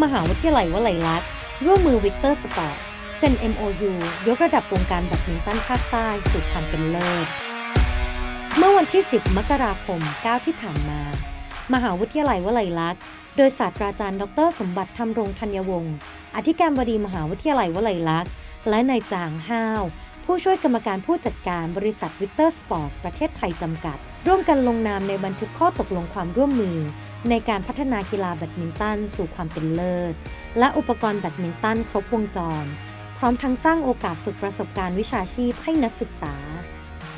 มหาวิทยาลัยวลัยลักษณ์ร่วมมือวิกเตอร์สปอร์ตเซ็น MOU ยกระดับวงการแบดมินตันภาคใต้สู่ความเป็นเลิศ เมื่อวันที่ 10 มกราคม 9 ที่ผ่านมา มหาวิทยาลัยวลัยลักษณ์โดยศาสตราจารย์ ดร สมบัติธรรมรงธัญวงศ์อธิการบดีมหาวิทยาลัยวลัยลักษณ์ และนายจางห้าว ผู้ช่วยกรรมการผู้จัดการบริษัทวิกเตอร์สปอร์ตประเทศไทยจำกัด ร่วมกันลงนามในบันทึกข้อตกลงความร่วมมือ ในการพัฒนากีฬาแบดมินตันสู่ความเป็นเลิศ และอุปกรณ์แบดมินตันครบวงจร พร้อมทั้งสร้างโอกาสฝึกประสบการณ์วิชาชีพให้นักศึกษา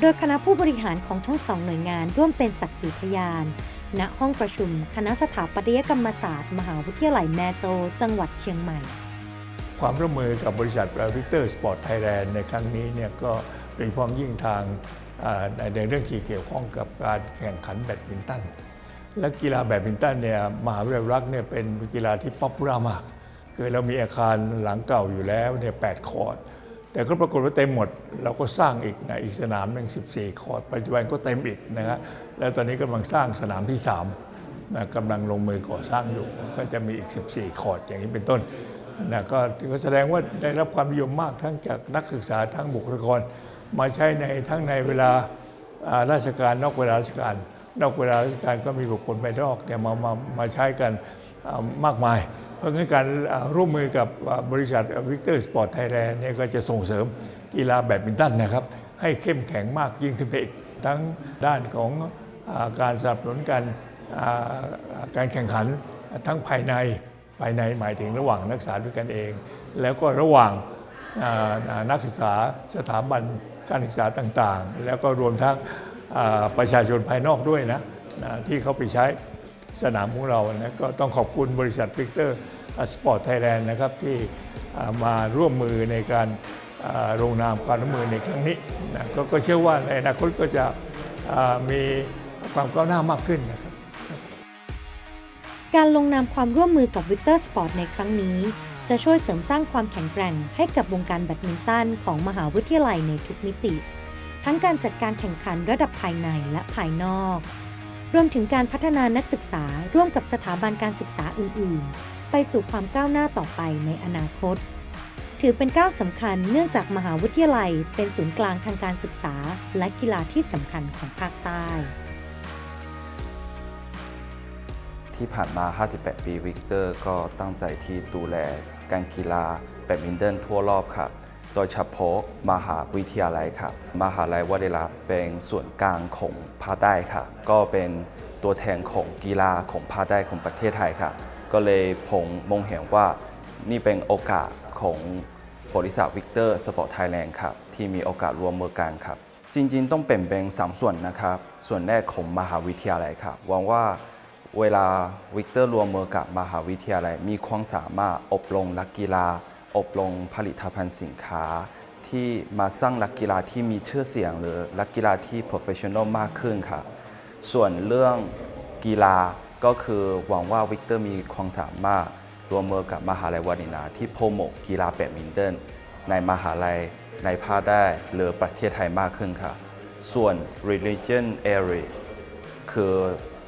โดยคณะผู้บริหารของทั้งสองหน่วยงานร่วมเป็นสักขีพยาน ณห้องประชุม คณะสถาปัตยกรรมศาสตร์ มหาวิทยาลัยแม่โจ จังหวัดเชียงใหม่ ความร่วมมือกับบริษัทวิเตอร์สปอร์ตไทยแลนด์ในครั้งนี้เนี่ยก็เป็นพ้องยิ่งทางในเรื่องที่เกี่ยวข้องกับการแข่งขันแบดมินตัน และกีฬาแบดมินตันเนี่ยมหาวิทยาลัยรักเนี่ยเป็นกีฬาที่ป๊อปปูล่ามาก คือเรามีอาคารหลังเก่าอยู่แล้วเนี่ยแปดคอร์ดแต่ก็ปรากฏว่าเต็มหมด เราก็สร้างอีกนะอีกสนามหนึ่ง14 คอร์ดปัจจุบันก็เต็มอีกนะครับแล้วตอนนี้กำลังสร้างสนามที่3นะกำลังลงมือก่อสร้างอยู่ก็จะมีอีก 14 คอร์ดอย่างนี้เป็นต้นนะก็ก็แสดงว่าได้รับความนิยมมากทั้งจากนักศึกษาทั้งบุคลากร มาใช้ในทั้งในเวลาราชการนอกเวลาราชการ นอกเวลาราชการก็มีบุคคลภายนอกเนี่ยมามามาใช้กันมากมาย เพราะงั้นการร่วมมือกับบริษัทวิกเตอร์สปอร์ตไทยแลนด์เนี่ยก็จะส่งเสริมกีฬาแบดมินตันนะครับ ให้เข้มแข็งมากยิ่งขึ้นไปอีก ทั้งด้านของอการสนับสนุนการการแข่งขันทั้งภายในภายในหมายถึงระหว่างนักศึกษาด้วยกันเอง แล้วก็ระหว่างนักศึกษาสถาบันการศึกษาต่างๆ แล้วก็รวมทั้ง ประชาชนภายนอกด้วยนะที่เขาไปใช้สนามของเรานะก็ต้องขอบคุณบริษัทวิกเตอร์สปอร์ตไทยแลนด์นะครับที่มาร่วมมือในการลงนามความร่วมมือในครั้งนี้นะกก็เชื่อว่าในอนาคตก็จะมีความก้าวหน้ามากขึ้นนะครับการลงนามความร่วมมือกับวิกเตอร์สปอร์ตในครั้งนี้ จะช่วยเสริมสร้างความแข็งแกร่งให้กับวงการแบดมินตันของมหาวิทยาลัยในทุกมิติ ทั้งการจัดการแข่งขันระดับภายในและภายนอก รวมถึงการพัฒนานักศึกษาร่วมกับสถาบันการศึกษาอื่น ๆ ไปสู่ความก้าวหน้าต่อไปในอนาคต ถือเป็นก้าวสำคัญเนื่องจากมหาวิทยาลัยเป็นศูนย์กลางทางการศึกษา และกีฬาที่สำคัญของภาคใต้ที่ผ่านมา 58 ปี วิกเตอร์ก็ตั้งใจที่ดูแลการกีฬาแบดมินตันทั่วรอบครับ โดยเฉพาะมหาวิทยาลัยครับมหาลัยวลัยลักษณ์เป็นส่วนกลางของภาคใต้ค่ะ ก็เป็นตัวแทนของกีฬาของภาคใต้ของประเทศไทยค่ะ ก็เลยผมมองเห็นว่านี่เป็นโอกาสของบริษัทวิกเตอร์สปอร์ตไทยแลนด์ครับที่มีโอกาสร่วมมือกันครับ จริงๆ ต้องเป็นแบ่งสามส่วนนะครับ ส่วนแรกของมหาวิทยาลัยครับหวังว่าเวลาวิกเตอร์รวมมือกับมหาวิทยาลัย มีความสามารถอบรมนักกีฬา อบรมผลิตภัณฑ์สินค้า ที่มาสร้างนักกีฬาที่มีชื่อเสียง หรือนักกีฬาที่ professional มากขึ้นค่ะ ส่วนเรื่องกีฬาก็คือหวังว่าวิกเตอร์มีความสามารถรวมมือกับมหาลัยวานินาที่โปรโมทกีฬาแบดมินตันในมหาลัยในภาคใต้หรือประเทศไทยมากขึ้นค่ะ ส่วน religion area คือ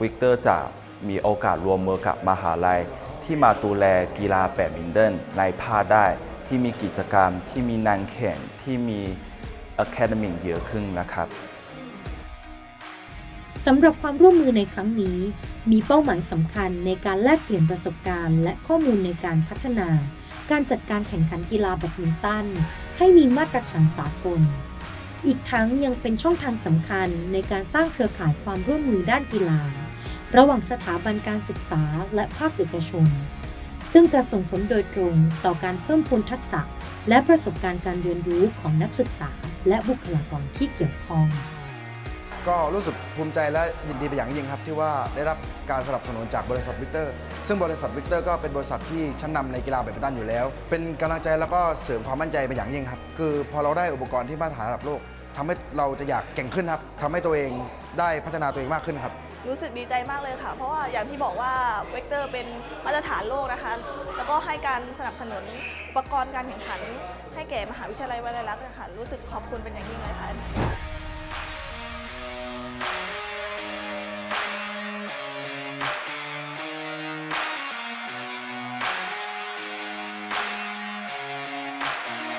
วิกเตอร์จะมีโอกาสรวมมือกับมหาลัย ที่มาดูแลกีฬาแบดมินตันในภาคได้ ที่มีกิจกรรมที่มีนางแข่งที่มี academic เยอะขึ้นนะครับสำหรับความร่วมมือในครั้งนี้ มีเป้าหมายสำคัญในการแลกเปลี่ยนประสบการณ์ และข้อมูลในการพัฒนา การจัดการแข่งขันกีฬาแบดมินตันให้มีมาตรฐานสากล อีกทั้งยังเป็นช่องทางสำคัญในการสร้างเครือข่ายความร่วมมือด้านกีฬา ระหว่างสถาบันการศึกษาและภาคเอกชน ซึ่งจะส่งผลโดยตรงต่อการเพิ่มพูนทักษะ และประสบการณ์การเรียนรู้ของนักศึกษา และบุคลากรที่เกี่ยวข้อง ก็รู้สึกภูมิใจและยินดีเป็นอย่างยิ่งครับ ที่ว่าได้รับการสนับสนุนจากบริษัทวิกเตอร์ ซึ่งบริษัทวิกเตอร์ก็เป็นบริษัทที่ชั้นนำในกีฬาแบดมินตันอยู่แล้ว เป็นกำลังใจแล้วก็เสริมความมั่นใจเป็นอย่างยิ่งครับ คือพอเราได้อุปกรณ์ที่มาตรฐานระดับโลกทำให้เราจะอยากเก่งขึ้นครับทำให้ตัวเองได้พัฒนาตัวเองมากขึ้นครับ รู้สึกดีใจมากเลยค่ะ เพราะว่าอย่างที่บอกว่าเวกเตอร์เป็นมาตรฐานโลกนะคะ แล้วก็ให้การสนับสนุนอุปกรณ์การแข่งขัน ให้แก่มหาวิทยาลัยวลัยลักษณ์นะคะรู้สึกขอบคุณเป็นอย่างยิ่งเลยค่ะ